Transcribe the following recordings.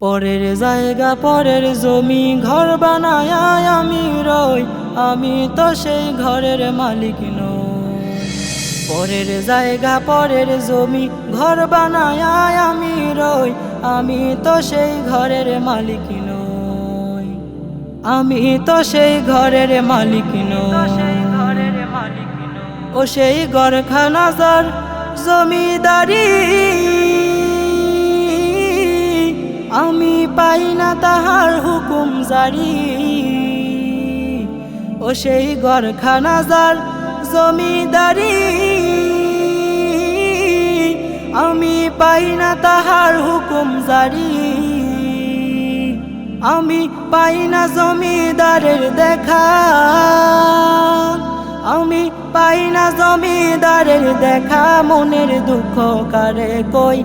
পরের জায়গা, পরের জমি, ঘর বানায় আমি রই, আমি তো সেই ঘরের মালিক নই। পরের জায়গা, পরের জমি, ঘর বানায় আমি রই, আমি তো সেই ঘরের মালিক নই। আমি তো সেই ঘরের মালিক নই। ও সেই ঘরখানা যার জমিদারি। আমি পাই না তাহার হুকুম জারি। ও সেই ঘরখানা যার জমিদারি। আমি পাই না তাহার হুকুম জারি। আমি পাই না জমিদারের দেখা। আমি পাই না জমিদারের দেখা। মনের দুঃখ কারে কই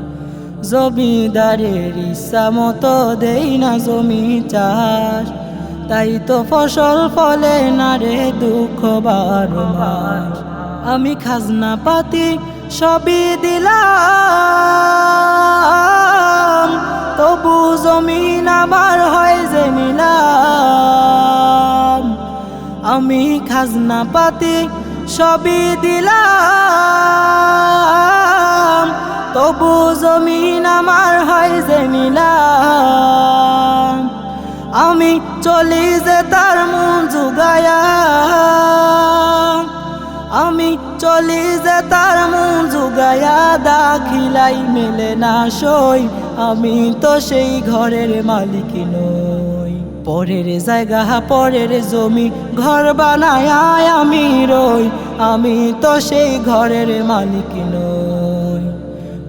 জমিদারের ইচ্ছা মতো দেই না জমি চাষ। তাই তো ফসল ফলে না রে দুঃখ বারো মাস। আমি খাজনা পাতি সবই দিলাম, তবু জমিন আমার হয় যে নিলাম আমি খাজনা পাতি সবই দিলাম। তবু জমিন আমার হয় যে আমি চলি যে তার মন জুগায়া। আমি চলি যে তার মন জুগায়া, দাখিলাই মেলে না সই। আমি তো সেই ঘরের মালিক নই। পরের জায়গা, পরের জমি, ঘর বানায় আমি রই। আমি তো সেই ঘরের মালিক নই।